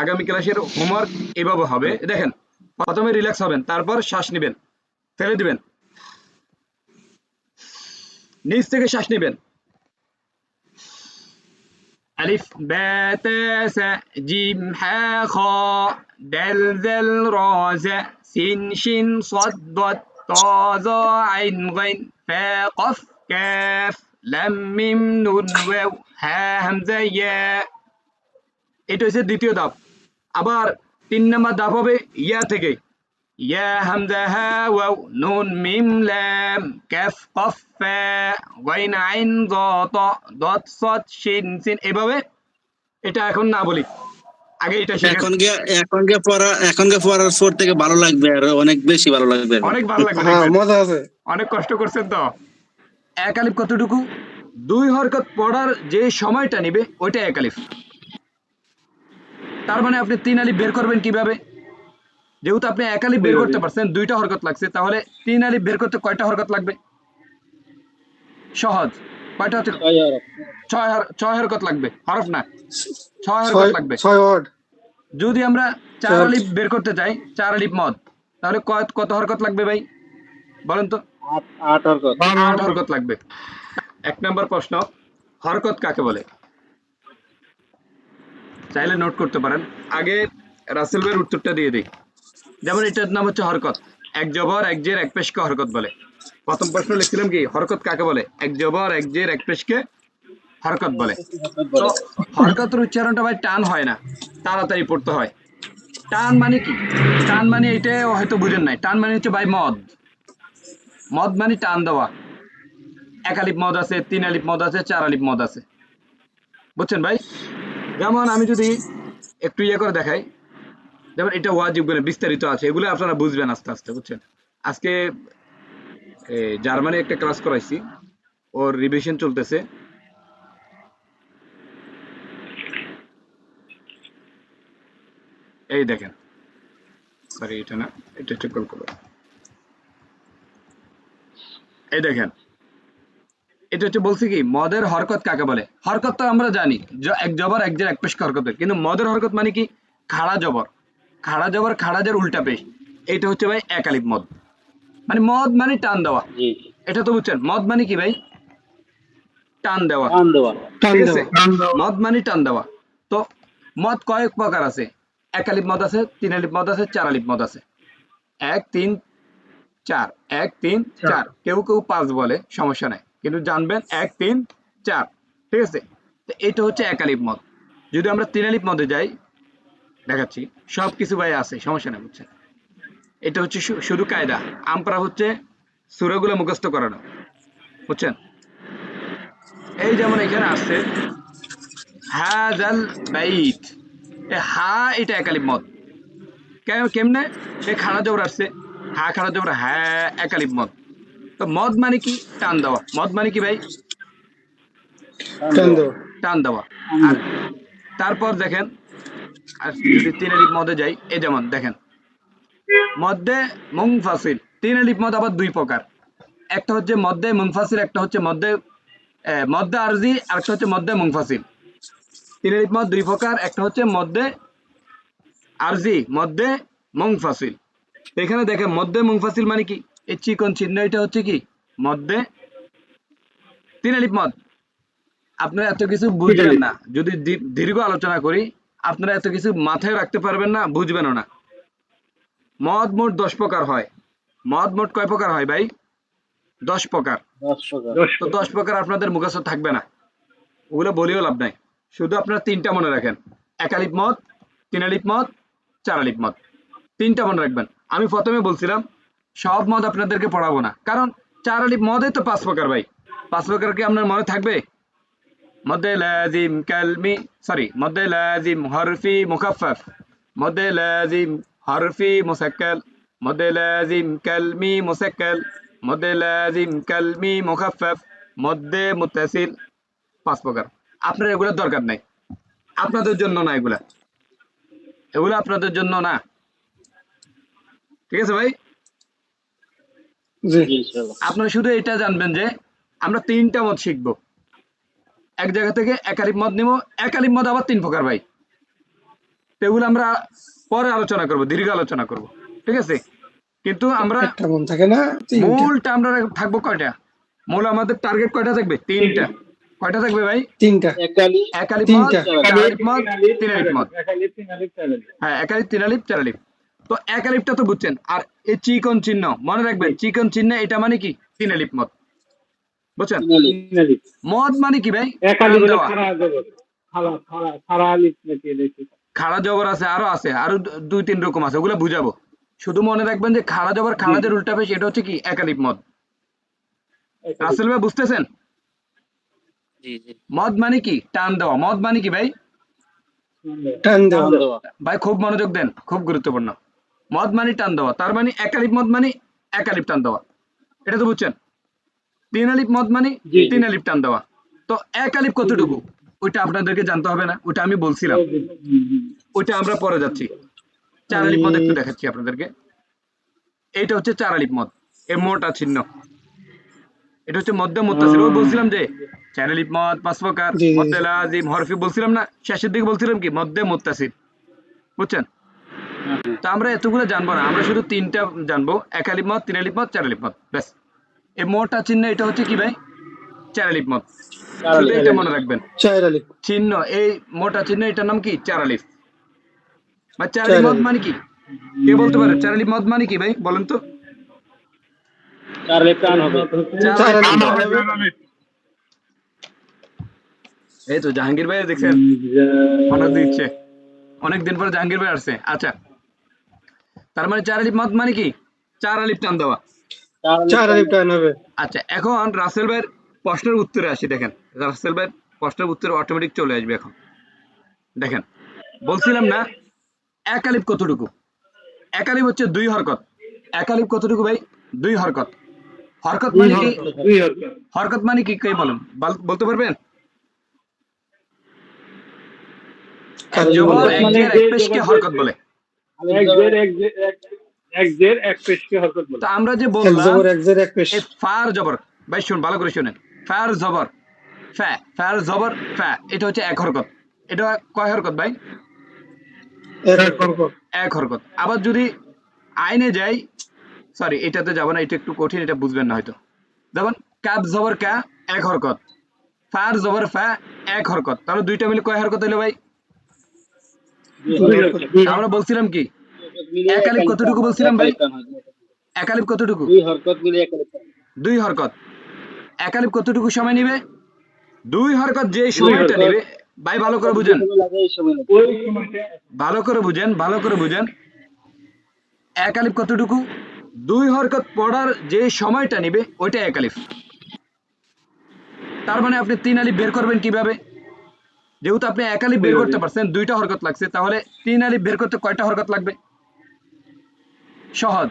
আগামী ক্লাসের হোমওয়ার্ক এভাবে হবে। দেখেন, প্রথমে রিল্যাক্স হবেন, তারপর শ্বাস নেবেন, ফেলে দিবেন। নিচ থেকে শ্বাস নেবেন। আলিফ, ব্যাতা জিম হা খ, দাল, জাল, র, জা, সিন, শিন, সাদ দাদ ত, জ, আইন, গাইন, ফে, কফ, কাফ, লাম, মিম, নুন, ওয়াও হা হামজা ইয়া। এটা হচ্ছে দ্বিতীয় ধাপ। আবার তিন নম্বর ধাপ হবে ইয়া থেকে। ইয়া হামজা হা ওয়াও নুন মিম লাম কাফ কফ ফা গাইন আইন জ ত দত সদ শিন সিন এভাবে এটা এখন না বলি। আগে এটা শিখে। এখন গিয়ে এখন গিয়ে পড়া এখন গিয়ে পড়ার পর থেকে ভালো লাগবে আর অনেক বেশি ভালো লাগবে। অনেক ভালো লাগবে। হ্যাঁ মজা আছে। অনেক কষ্ট করছেন তো। এক আলিফ কতটুকু? দুই হরকত পড়ার যে সময়টা নেবে ওইটা এক আলিফ। তার মানে আপনি তিন আলিফ বের করবেন কীভাবে? যেহেতু আপনি এক আলিফ বের করতে পারছেন দুইটা হরকত লাগছে তাহলে তিন আলিফ বের করতে কয়টা হরকত লাগবে? সহজ। কয়টা হচ্ছে ছয় ছয় হরকত লাগবে। হরফ না। ছয় হরকত লাগবে। ছয় যদি আমরা চার আলিফ বের করতে চাই চার আলিফ মদ তাহলে কত কত হরকত লাগবে ভাই? বলেন তো। আট আর কত আট হরকত লাগবে। এক নম্বর প্রশ্ন হরকত কাকে বলে? চাইলে নোট করতে পারেন। আগে রাসেল ভাইয়ের উত্তরটা দিয়ে দিই। যেমন এটার নাম হচ্ছে হরকত। এক জবর, এক জের, এক পেশকে হরকত বলে। প্রথম প্রশ্ন লিখছিলাম কি? হরকত কাকে বলে? এক জবর, এক জের, এক পেশকে হরকত বলে। তো হরকতের উচ্চারণটা ভাই টান হয় না, তাড়াতাড়ি পড়তে হয়। টান মানে কি? টান মানে এটা হয়তো বুঝেন নাই। টান মানে হচ্ছে ভাই মদ। মদ মানে টান দেওয়া। এক আলিপ মদ আছে, তিন আলিপ মদ আছে, চার আলিপ মদ আছে। বুঝছেন ভাই? যেমন আমি যদি একটু ইয়ে করে দেখাই, যেমন এটা ওয়াজিবগুলো বিস্তারিত আছে, এগুলো আপনারা বুঝবেন আস্তে আস্তে, বুঝছেন? আজকে জার্মানি একটা ক্লাস করাইছি, ওর রিভিশন চলতেছে। এই দেখেন। সরি এটা না, এটা একটু কল করো। এই দেখেন। এটা হচ্ছে বলছি কি মদের হরকত কাকে বলে? হরকত তো আমরা জানি এক জবর এক জের এক পেশ হরকত কিন্তু মদের হরকত মানে কি? খাড়া জবর। খাড়া জবর খাড়া জের উল্টা পেশ। এটা হচ্ছে ভাই এক আলিফ মদ। মানে মদ মানে টান দেওয়া। এটা তো বুঝছেন? মদ মানে কি ভাই? টান দেওয়া। টান দেওয়া। টান ঠিক আছে? মদ মানে টান দেওয়া। তো মদ কয়েক প্রকার আছে। এক আলিফ মদ আছে তিন আলিফ মদ আছে চার আলিফ মদ আছে। এক তিন চার। এক তিন চার। কেউ কেউ পাঁচ বলে সমস্যা নাই। কিন্তু জানবেন এক, তিন, চার, ঠিক আছে? তো এটা হচ্ছে এক আলিফ মদ যদি আমরা তিন আলিফ মদে যাই, দেখাচ্ছি সব কিছু ভাই আছে, সমস্যা নেই, বুঝছেন? এটা হচ্ছে শুধু কায়দা। আমরা হচ্ছে সুরাগুলো মুখস্থ করানো, বুঝছেন? এই যেমন এখানে আসছে বাইত। এ হা, এটা একালিপ মত। কেমনে? সে খাড়া জবর আসছে। হা খাড়া জবর হ্যাঁ একালিপ মত। তো মদ মানে কি? টান দেওয়া। মদ মানে কি ভাই? টান দেওয়া। আর তারপর দেখেন আর যদি তিন মদে যাই এই যেমন দেখেন মধ্যে মুংফাসিল তিন মদ আবার দুই প্রকার। একটা হচ্ছে মধ্যে মুংফাসিল একটা হচ্ছে মধ্যে মধ্যে আরজি আর একটা হচ্ছে মধ্যে মুংফাসিল তিন আলিপ মদ দুই প্রকার একটা হচ্ছে মধ্যে আরজি মধ্যে মুংফাসিল এখানে দেখেন মধ্যে মুংফাসিল মানে কি? এই চিকন চিহ্ন এটা হচ্ছে কি? মধ্যে তিন আলিপ মদ। আপনারা এত কিছু বুঝবেন না। যদি দীর্ঘ আলোচনা করি আপনারা এত কিছু মাথায় রাখতে পারবেন না বুঝবেনও না। মদ মোট দশ প্রকার হয়। মদ মোট কয় প্রকার হয় ভাই? দশ প্রকার। দশ প্রকার। তো দশ প্রকার আপনাদের মুখস্থ থাকবে না। ওগুলো বলেও লাভ নাই। শুধু আপনারা তিনটা মনে রাখেন। এক আলিপ মদ তিন আলিপ মদ চার আলিপ মদ। তিনটা মনে রাখবেন। আমি প্রথমে বলছিলাম সব মদ আপনাদেরকে পড়াবো না। কারণ চার আলিপ মদে তো পাঁচ প্রকার ভাই। পাঁচ প্রকার কি আপনার মনে থাকবে? মধ্যে লাজিম কালমি সরি মধ্যে লাজিম হরফি মুখাফফ মধ্যে লাজিম হরফি মুসাক্কাল মধ্যে লাজিম কালমি মুসাক্কাল মধ্যে লাজিম কালমি মুখাফফ মধ্যে মুত্তাসিল পাঁচ প্রকার। আপনার এগুলোর দরকার নাই। আপনাদের জন্য না এগুলা। এগুলো আপনাদের জন্য না। ঠিক আছে ভাই? আপনারা শুধু এটা জানবেন যে আমরা তিনটা মত শিখব। এক জায়গা থেকে একালিপ মত নিব একালিপ মত আবার তিন প্রকার ভাই। এগুলো আমরা পরে আলোচনা করব দীর্ঘ আলোচনা করব। ঠিক আছে? কিন্তু আমরা একটা মন থাকে না মূলটা আমরা থাকব কয়টা? মূল আমাদের টার্গেট কয়টা থাকবে? তিনটা। কয়টা থাকবে ভাই? তিনটা। একালি এক আলিফ তিনটা। মদ চার আলিফ মদ। তিন আলিফ মদ হ্যাঁ এক আলিফ তিন আলিফ চার আলিফ। তো এক আলিফটা তো বুঝছেন। আর এই চিকন চিহ্ন মনে রাখবেন চিকন চিহ্ন এটা মানে কি? তিন আলিফ মদ বুঝছেন? মদ মানে কি ভাই। খাড়া জবর। আছে আরও আছে আরও দুই তিন রকম আছে ওগুলো বুঝাবো। শুধু মনে রাখবেন যে খাড়া জবর খাড়াদের উল্টা পেশ এটা হচ্ছে কি একালিপ মদ রাসেল ভাই বুঝতেছেন? জি জি। মদ মানে কি? টান দেওয়া। মদ মানে কি ভাই? টান দেওয়া। ভাই খুব মনোযোগ দেন খুব গুরুত্বপূর্ণ। মদ মানে টান দেওয়া। তার মানে একালিপ মদ মানে একালিপ টান দেওয়া। এটা তো বুঝছেন? তিন আলিপ মদ মানে তিন আলিপ টান দেওয়া। তো এক আলিপ কতটুকু? ওইটা আপনাদেরকে জানতে হবে না ওইটা আমি বলছিলাম। ওইটা আমরা পরে যাচ্ছি। চার আলিপ মদ একটু দেখাচ্ছি আপনাদেরকে। এইটা হচ্ছে চার আলিপ মদ। এর মোটা চিহ্ন এটা হচ্ছে মধ্যে মুত্তাসির ওই বলছিলাম যে চার আলিপ মদ পাঁচ প্রকার জি। লাজিম হরফি বলছিলাম না শেষের দিকে বলছিলাম কি? মধ্যে মুত্তাসির বুঝছেন? তো আমরা এতগুলো জানব না আমরা শুধু তিনটা জানব এক আলিপ মদ তিন আলিপ মদ চার আলিপ মদ ব্যাস। এই মোটা চিহ্ন এটা হচ্ছে কি ভাই? চার আলিপ মদ এটা মনে রাখবেন। চার আলিফ চিহ্ন এই মোটা চিহ্ন এটার নাম কি? চার আলিফ বা চার চার আলিফ মানে কি? কে বলতে পারে? চার আলিফ মদ মানে কি ভাই বলেন তো? এই তো জাহাঙ্গীর ভাই দেখছেন? মনে দিচ্ছে অনেকদিন পরে জাহাঙ্গীর ভাই আসছে। আচ্ছা তার মানে চার আলিফ মদ মানে কি? চার আলিফ টান দেওয়া। চার আলিফ টান হবে। আচ্ছা এখন রাসেল ভাইয়ের প্রশ্নের উত্তরে আসি দেখেন। রাসেল ভাইয়ের প্রশ্নের উত্তরে অটোমেটিক চলে আসবে এখন। দেখেন বলছিলাম না এক আলিফ কতটুকু? এক আলিফ হচ্ছে দুই হরকত। এক আলিফ কতটুকু ভাই? দুই হরকত। হরকত মানে কি? হরকত। মানে কি? কে বলেন। বলতে পারবেন? এক জবর এক পেশকে হরকত বলে। তো আমরা যে এক বললাম জবর এক জের এক পেশ। এই ফার জবর। ভাই শুন ভালো করে শুনেন। ফার জবর ফ্যা ফার জবর ফ্যা এটা হচ্ছে এক হরকত। এটা কয় হরকত ভাই? এক হরকত। আবার যদি আইনে যাই সরি এটাতে যাব না এটা একটু কঠিন এটা বুঝবেন না হয়তো। যেমন কাব জবর কা এক হরকত। ফার জবর ফ্যা এক হরকত। তাহলে দুইটা মিলে কয় হরকত হলো ভাই? আমরা বলছিলাম কি? এক আলিফ কতটুকু বলছিলাম ভাই? এক আলিফ কতটুকু? দুই হরকত মিলে এক আলিফ দুই হরকত। এক আলিফ কতটুকু সময় নিবে? দুই হরকত যে সময়টা নিবে। ভাই ভালো করে বুঝেন। ভালো করে বুঝেন ভালো করে বুঝেন। এক আলিফ কতটুকু? দুই হরকত পড়ার যে সময়টা নিবে ওইটা এক আলিফ তার মানে আপনি তিন আলিফ বের করবেন কীভাবে? যেহেতু আপনি এক আলিফ বের করতে পারছেন দুইটা হরকত লাগছে তাহলে তিন আলিফ বের করতে কয়টা হরকত লাগবে? সহজ।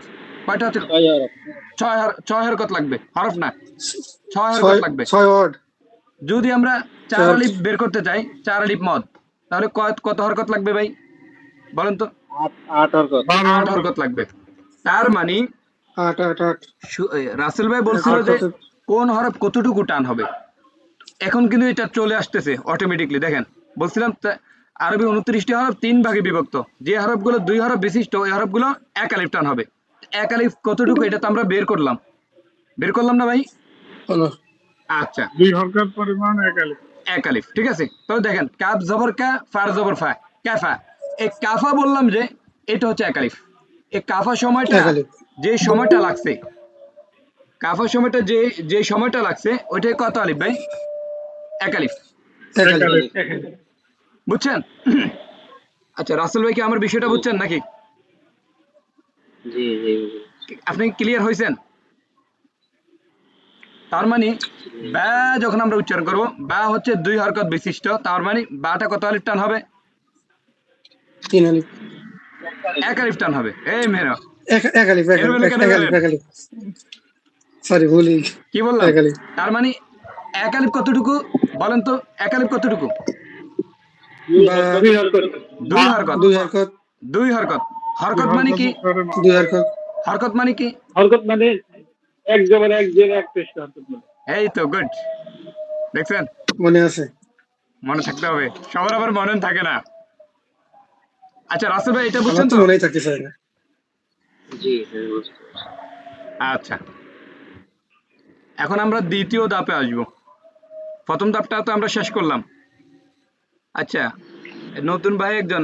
কয়টা হচ্ছে ছয় ছয় হরকত লাগবে। হরফ না। ছয় হরকত লাগবে। ছয় ওয়ার্ড। যদি আমরা চার আলিফ বের করতে চাই চার আলিফ মদ তাহলে কত কত হরকত লাগবে ভাই? বলেন তো। আট আট হরকত। আট হরকত। লাগবে। তার মানে রাসেল ভাই বলছিল যে কোন হরফ কতটুকু টান হবে? এখন কিন্তু এটা চলে আসতেছে অটোমেটিকলি দেখেন। বলছিলাম আরবি উনত্রিশটি হরফ তিন ভাগে বিভক্ত। যে হরফগুলো দুই হরফ বিশিষ্ট ওই হরফগুলো এক আলিফ টান হবে। এক আলিফ কতটুকু এটা তো আমরা বের করলাম। বের করলাম না ভাই? আচ্ছা। দুই হরকত পরিমাণ এক আলিফ। এক আলিফ ঠিক আছে? তো দেখেন কাপ জবর কা ফার জবর ফা কাফা। এই কাফা বললাম যে এটা হচ্ছে এক আলিফ। এই কাফা সময়টা যে সময়টা লাগছে কাফা সময়টা যে যে সময়টা লাগছে ওইটাই কত আলিফ ভাই? এক আলিফ এক এক আলিফ আলিফ বুঝছেন? আচ্ছা রাসেল ভাই কি আমার বিষয়টা বুঝছেন নাকি? জি জি আপনি ক্লিয়ার হয়েছেন তার মানে বা যখন আমরা উচ্চারণ করব বা হচ্ছে দুই হরকত বিশিষ্ট তার মানে বাটা কত আলিফ টান হবে? তিন আলিফ। এক আলিফ টান হবে। এই মেয়েরা। এক এক আলিফ এক আলিফ এক আলিফ গেলেন? এক আলিফ সরি ভুলি কি বললাম? এক আলিফ। তার মানে এক আলিফ কতটুকু? বলেন তো এক আলিফ কতটুকু? দুই হরকত। দুই হরকত। দুই হরকত। হরকত। মানে কি? দুই হরকত। হরকত মানে কি? হরকত মানে এক জবর এক জের এক পেশ হরকত মানে এই তো গুড। দেখছেন? মনে আছে। মনে থাকতে হবে। সবার আবার মনে থাকে না। আচ্ছা রাসেল ভাই এটা বুঝছেন তো তো? মনেই থাকতেছে না। জি। আচ্ছা। এখন আমরা দ্বিতীয় ধাপে আসব। প্রথম ধাপটা তো আমরা শেষ করলাম। আচ্ছা নতুন ভাই একজন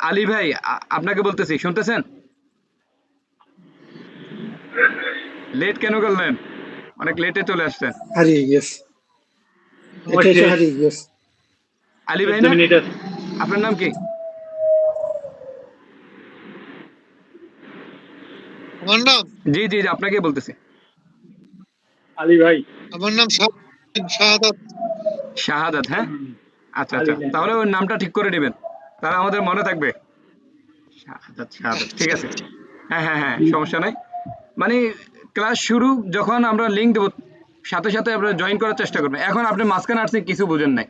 আলী ভাই আপনাকে বলতেছি শুনতেছেন? লেট কেন করলেন? অনেক লেটে চলে আসছেন। হারিয়ে গেছে এটা এসে হারিয়ে গেছে আলী ভাই না? আপনার নাম কি? আমার নাম? জি জি আপনাকে বলতেছি। আলী ভাই। আমার নাম শাহ- শাহাদাত। শাহাদাত হ্যাঁ? আচ্ছা আচ্ছা। তাহলে ওই নামটা ঠিক করে নেবেন তাহলে আমাদের মনে থাকবে। শাহাদাত শাহাদাত। ঠিক আছে। হ্যাঁ হ্যাঁ হ্যাঁ সমস্যা নাই। মানে ক্লাস শুরু যখন আমরা লিঙ্ক দেবো সাথে সাথে আপনারা জয়েন করার চেষ্টা করবেন এখন আপনি মাঝখানে আসছেন কিছু বুঝেন নাই।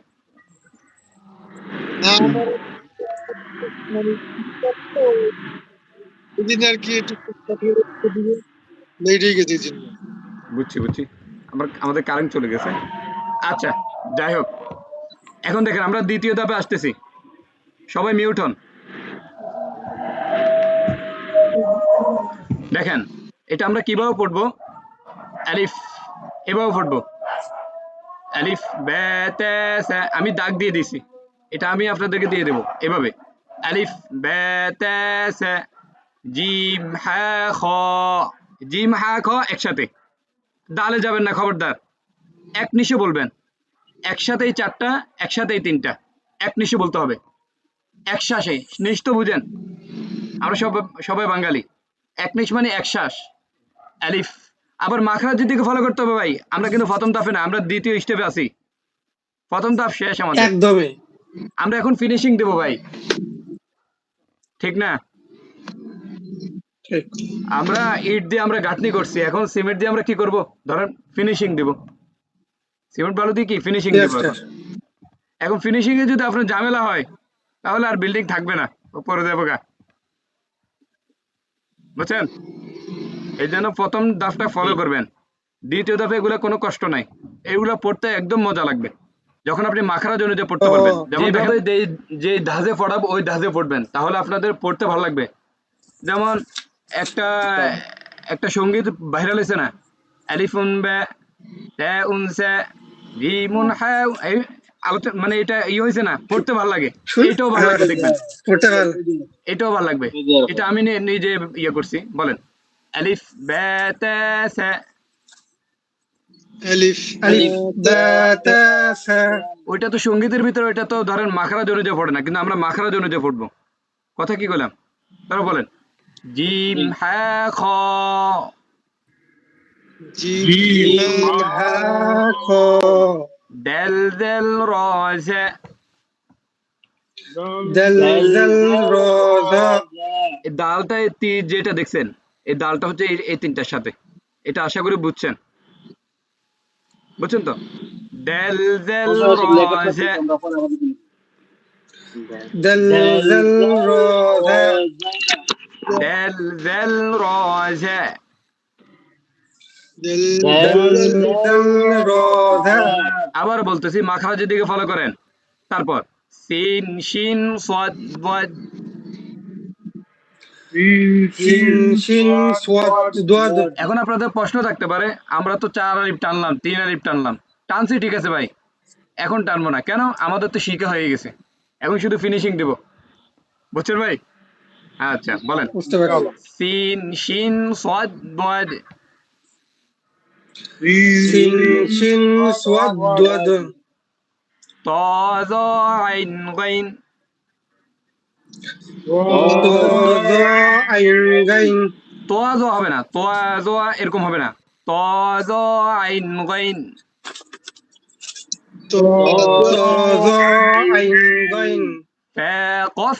মানে আর কি একটু। বুঝছি বুঝছি। আমাদের কারেন্ট চলে গেছে। আচ্ছা যাই হোক। এখন দেখেন, আমরা দ্বিতীয় ধাপে আসতেছি। সবাই মিউট হন। দেখেন, এটা আমরা কীভাবে পড়ব? আলিফ, এভাবে পড়ব। আলিফ আমি দাগ দিয়ে দিছি এটা আমি আপনাদেরকে দিয়ে দেবো। এভাবে। আলিফ। জিম, হা, খ। জিম, হা, খ একসাথে। দালে যাবেন না খবরদার। এক নিশে বলবেন। একসাথেই চারটা একসাথেই তিনটা। এক নিশে বলতে হবে। এক শ্বাসে নিশ তো বুঝেন। আমরা সব সবাই বাঙালি। এক নিশ মানে এক শ্বাস আলিফ। আবার মাখরাজের দিকে ফলো করতে হবে ভাই। আমরা কিন্তু প্রথম তাফে না আমরা দ্বিতীয় স্টেপে আছি। প্রথম ধাপ শেষ আমাদের। একদমই। আমরা এখন ফিনিশিং দেবো ভাই। ঠিক না? আমরা ইট দিয়ে আমরা গাঁথনি করছি। এখন সিমেন্ট দিয়ে আমরা কি করব? ধরেন ফিনিশিং দেব। সিমেন্ট বালু দিয়ে কি? ফিনিশিং দেব এখন। ফিনিশিং এ যদি আপনার ঝামেলা হয় তাহলে আর বিল্ডিং থাকবে না। উপরে দেবো গা। বুঝছেন? এই জন্য প্রথম ধাপটা ফলো করবেন। দ্বিতীয় ধাপে এগুলো কোনো কষ্ট নাই। এগুলো পড়তে একদম মজা লাগবে। যখন আপনি মাখারা জন্য যে পড়তে পারবেন যেমন দেখেন যে ধাজে পড়াবো ওই ধাজে পড়বেন। তাহলে আপনাদের পড়তে ভালো লাগবে। যেমন একটা একটা সংগীত ভাইরাল হয়েছে না? আলিফুন বে তে উনসে জিমুন হা মানে এটা ই হয়েছে না? পড়তে ভালো লাগে। এটাও ভালো লাগবে দেখবেন। পড়তে ভালো। এটাও ভালো লাগবে। এটা আমি নিজে ইয়ে করছি বলেন। আলিফ বে তে সে। আলিফ আলিফ বা তা সা। ওইটা তো সঙ্গীতের ভিতরে ওইটা তো ধরেন মাখারা জন্য যে পড়ে না কিন্তু আমরা মাখারা জন্য যে পড়ব। কথা কি বললাম তারপর বলেন। জিম হ্যাঁ খ। জিম হা খ। ডেল ডেল র সে দাল দাল র ডালটা যেটা দেখছেন এই ডালটা হচ্ছে এই- এই তিনটার সাথে। এটা আশা করি বুঝছেন। বুঝছেন তো? ডেল রজে। দাল দাল রজে দেল দাল দাল র দা আবার বলতেছি মাখরাজের দিকে ফলো করেন। তারপর সিন শিন সাদ দোয়াদ এখন আপনাদের প্রশ্ন থাকতে পারে আমরা তো চার আলিফ টানলাম তিন আলিফ টানলাম। টানছি ঠিক আছে ভাই। এখন টানবো না। কেন? আমাদের তো শিখা হয়ে গেছে। এখন শুধু ফিনিশিং দেব। বুঝছেন ভাই? আচ্ছা বলেন। বুঝতে পারছি সিন শিন সাদ ওয়াদ শিন শিন সোয়াদ দোয়াদ। তা যা আইন গাইন। তো দা আইন গাইন। তোয়া যা হবে না। তোয়া এরকম হবে না। তা যা আইন গাইন। তো তো দা আইন গাইন। কফ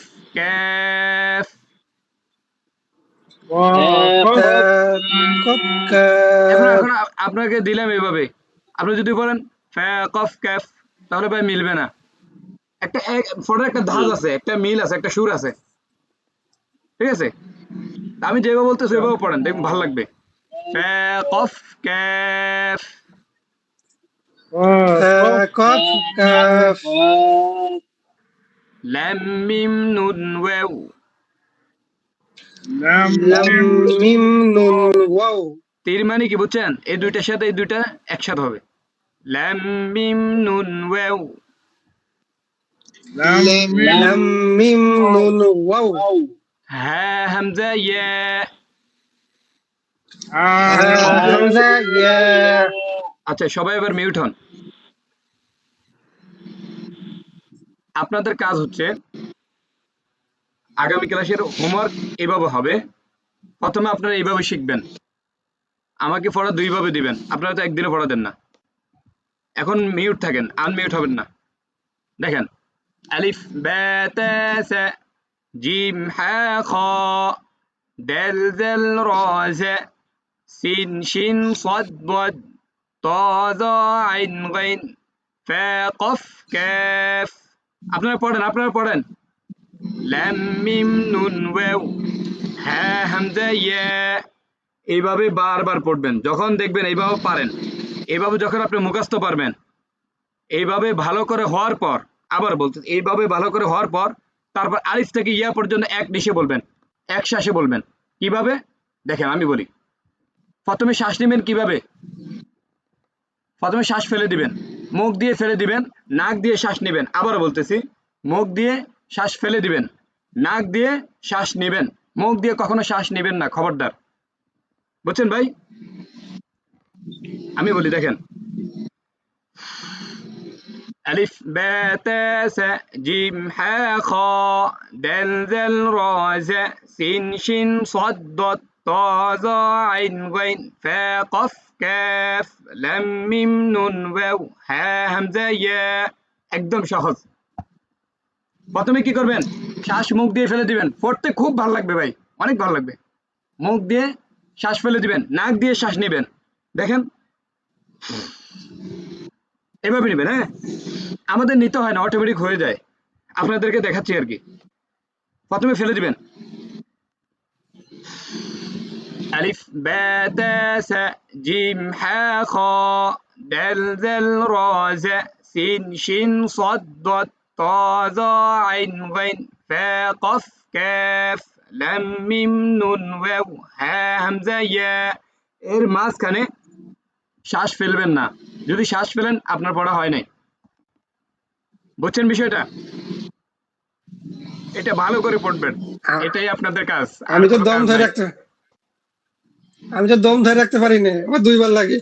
এখন এখন আপনাকে দিলাম এভাবে আপনি যদি বলেন কফ কাফ তাহলে ভাই মিলবে না। একটা ফটোর একটা ধাজ আছে একটা মিল আছে একটা সুর আছে। ঠিক আছে? আমি যেভাবে বলতেছি ওইভাবে পড়েন দেখুন ভালো লাগবে। কফ কাফ তা কফ মিম নুন ওয়াও। ওয়াও তীর মানে কি বুঝছেন এই দুইটার সাথে এই দুইটা একসাথে হবে হ্যাঁ ইয়া ইয়া আচ্ছা সবাই এবার মিউট হন আপনাদের কাজ হচ্ছে আগামী ক্লাসের হোমওয়ার্ক এভাবে হবে। প্রথমে আপনারা এইভাবে শিখবেন। আমাকে পড়া দুইভাবে দিবেন। আপনারা তো একদিনে পড়া দেন না। এখন মিউট থাকেন আনমিউট হবেন না। দেখেন। আলিফ ব্যাতা জিম হ্যাঁ খ, দেল দেল র সিন, শিন, সদ, বদ, ত আইন, গাইন, ফা, কফ ক্যাফ আপনারা পড়েন আপনারা পড়েন। লাম মিম নুন ওয়াও হ্যাঁ হামজা, ইয়া। এইভাবে বারবার পড়বেন। যখন দেখবেন এইভাবে পারেন। এইভাবে যখন আপনি মুখস্থ পারবেন। এইভাবে ভালো করে হওয়ার পর, আবার বলতে, এইভাবে ভালো করে হওয়ার পর, তারপর আলিফ থেকে ইয়া পর্যন্ত এক নিশে বলবেন। এক শ্বাসে বলবেন। কীভাবে? দেখেন, আমি বলি। প্রথমে শ্বাস নেবেন কীভাবে? প্রথমে শ্বাস ফেলে দিবেন। মুখ দিয়ে ফেলে দিবেন। নাক দিয়ে শ্বাস নেবেন। আবার বলতেছি। মুখ দিয়ে শ্বাস ফেলে দিবেন নাক দিয়ে শ্বাস নেবেন মুখ দিয়ে কখনো শ্বাস নেবেন না খবরদার বুঝছেন ভাই আমি বলি দেখেন ألف باء تاء ساء جيم حاء خاء دال ذال را زاء سين شين صاد ضاد طا ظا عين غين فا قف كاف لام মিম নুন ওয়াও হ্যাঁ হামজা ইয়া একদম সহজ প্রথমে কি করবেন? শ্বাস মুখ দিয়ে ফেলে দিবেন। পড়তে খুব ভালো লাগবে ভাই। অনেক ভালো লাগবে। মুখ দিয়ে শ্বাস ফেলে দিবেন। নাক দিয়ে শ্বাস নেবেন। দেখেন। এভাবে নেবেন হ্যাঁ? আমাদের নিতে হয় না অটোমেটিক হয়ে যায়। আপনাদেরকে দেখাচ্ছি আর কি। প্রথমে ফেলে দিবেন। আলিফ ব্যাতাসা জিম হা খ, দাল দাল র সা সিন, শিন, সদ شين صاد ضاد طا ظا عين غين فا قف كاف لام মিম নুন ওয়াও হ্যাঁ হামজা ইয়া এর মাঝখানে শ্বাস ফেলবেন না যদি শ্বাস ফেলেন আপনার পড়া হয় নাই বুঝছেন বিষয়টা এটা ভালো করে পড়বেন এটাই আপনাদের কাজ আর আমি তো কোনো দম কাজ ধরে নাই। রাখতে আমি তো দম ধরে রাখতে পারি না আমার দুইবার লাগে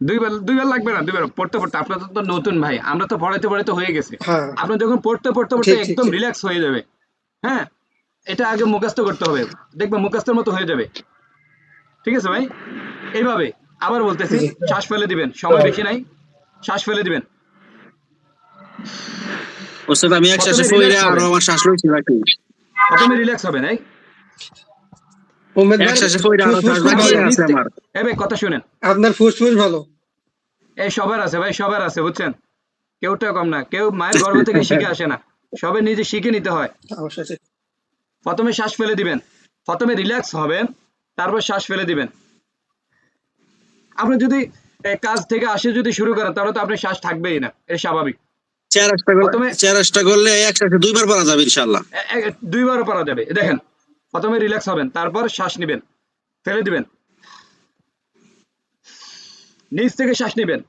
দুইবার দুইবার লাগবে না দুইবার। পড়তে পড়তে। আপনাদের তো নতুন ভাই আমরা তো পড়াইতে পড়াইতে হয়ে গেছে। হ্যাঁ। আপনি যখন পড়তে পড়তে পড়তে ঠিক, ঠিক, একদম রিল্যাক্স হয়ে যাবে। হ্যাঁ? এটা আগে মুখস্থ করতে হবে। দেখবে মুখস্থের মতো হয়ে যাবে। ঠিক আছে ভাই? এইভাবে। আবার বলতেছি শ্বাস ফেলে দিবেন। সময় বেশি নাই। শ্বাস ফেলে দিবেন। ওস্তাদ আমি এক শ্বাসে প্রথমে আর আমার শ্বাস লইছি বাকি প্রথমে রিল্যাক্স হবেন এই কথা শুনেন। আপনার ফুসফুস ভালো। এই সবার আছে ভাই সবার আছে বুঝছেন? কেউটা কম না কেউ মায়ের গর্ভ থেকে শিখে আসে না। সবে নিজে শিখে নিতে হয়। প্রথমে শ্বাস ফেলে দিবেন। প্রথমে রিল্যাক্স হবেন তারপর শ্বাস ফেলে দিবেন। আপনি যদি কাজ থেকে আসে যদি শুরু করেন তাহলে তো আপনার শ্বাস থাকবেই না। এটা স্বাভাবিক। চেরাসটা করলে এক শ্বাসে দুইবার পড়া যাবে ইনশাআল্লাহ। এ- এ- দুইবারও পারা যাবে। দেখেন প্রথমে রিল্যাক্স হবেন, তারপর শ্বাস নেবেন, ফেলে দিবেন। নিচ থেকে শ্বাস নেবেন।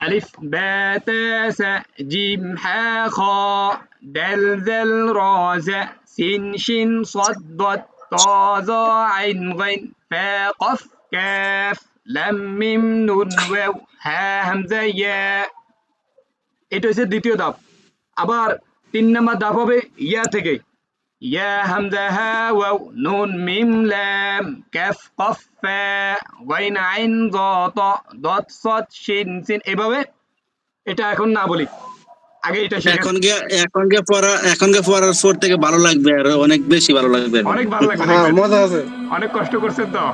আলিফ জিম খ, দাল দেল র, জা, সিন, শিন, সাদ দাদ তা, জা, আইন, গাইন, ফা, কফ, কাফ লাম মিম, নুন, ওয়াও হামজা ইয়া। এটা হচ্ছে দ্বিতীয় ধাপ। আবার তিন নম্বর ধাপ হবে ইয়া থেকে ইয়া হামজা হা ওয়াও নুন মিম লাম কাফ কফ ফা ওয়াইন আইন ত দত সদ শিন সিন এভাবে এটা এখন না বলি। আগে এটা শিখে এখন গিয়ে এখন গিয়ে পড়া এখন গিয়ে পড়ার সোর থেকে ভালো লাগবে আর অনেক বেশি ভালো লাগবে। অনেক ভালো লাগবে হ্যাঁ মজা আছে। অনেক কষ্ট করছেন তো?